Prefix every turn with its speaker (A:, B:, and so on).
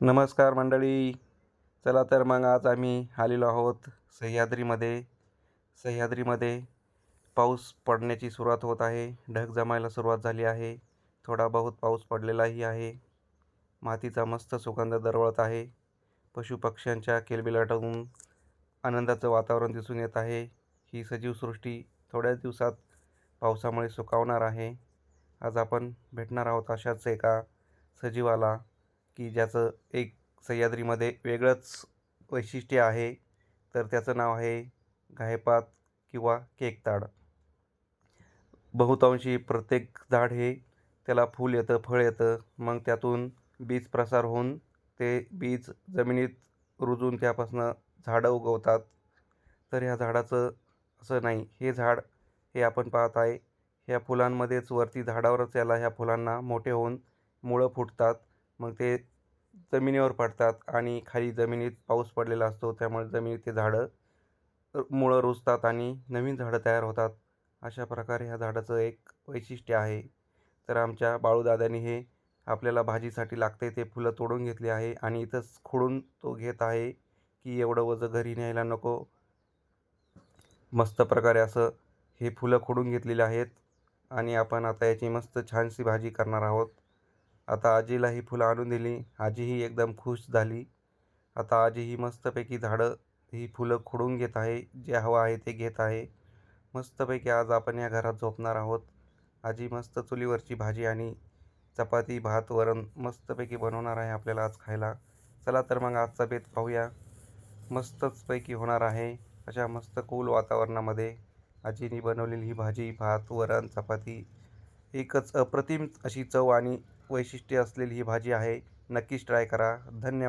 A: नमस्कार मंडळी. चला तर मग आज आम्ही आलेलो आहोत सह्याद्रीमध्ये. सह्याद्रीमध्ये पाऊस पडण्याची सुरुवात होत आहे. ढग जमायला सुरुवात झाली आहे. थोडा बहुत पाऊस पडलेलाही आहे. मातीचा मस्त सुगंध दरवळत आहे. पशुपक्ष्यांच्या किलबिलाटातून आनंदाचं वातावरण दिसून येत आहे. ही सजीवसृष्टी थोड्याच दिवसात पावसामुळे सुकावणार आहे. आज आपण भेटणार आहोत अशाच एका सजीवाला की ज्याचं एक सह्याद्रीमध्ये वेगळंच वैशिष्ट्य आहे तर त्याचं नाव आहे घायपात किंवा केकताड बहुतांशी प्रत्येक झाड हे त्याला फूल येतं फळ येतं मग त्यातून बीज प्रसार होऊन ते बीज जमिनीत रुजून त्यापासून झाडं उगवतात. तर ह्या झाडाचं असं नाही हे झाड हे आपण पाहत आहे ह्या फुलांमध्येच वरती झाडावरच याला ह्या फुलांना मोठे होऊन मुळं फुटतात. मग ते जमिनीवर पडतात आणि खाली जमिनीत पाऊस पडलेला असतो. त्यामुळे जमिनीत ते झाडं मुळं रुजतात आणि नवीन झाडं तयार होतात. अशा प्रकारे ह्या झाडाचं एक वैशिष्ट्य आहे. तर आमच्या बाळूदादांनी हे आपल्याला भाजीसाठी लागते ते फुलं तोडून घेतली आहे आणि इथंच खुडून तो घेत आहे की एवढं वजं घरी न्यायला नको. मस्त प्रकारे असं हे फुलं खोडून घेतलेली आहेत आणि आपण आता याची मस्त छानशी भाजी करणार आहोत. आता आजीला ही फुलं आणून दिली. आजीही एकदम खुश झाली. आता आजी ही मस्तपैकी झाडं ही फुलं खुडून घेत आहे. जे हवं आहे ते घेत आहे. मस्तपैकी आज आपण या घरात झोपणार आहोत. आजी मस्त चुलीवरची भाजी आणि चपाती भात वरण मस्तपैकी बनवणार आहे आपल्याला आज खायला. चला तर मग आजचा बेत पाहूया. मस्तचपैकी होणार आहे अशा मस्त कूल वातावरणामध्ये. आजीनी बनवलेली ही भाजी भात वरण चपाती एकच अप्रतिम अशी चव आणि वैशिष्ट्य असलेली ही भाजी आहे. नक्कीच ट्राय करा. धन्यवाद.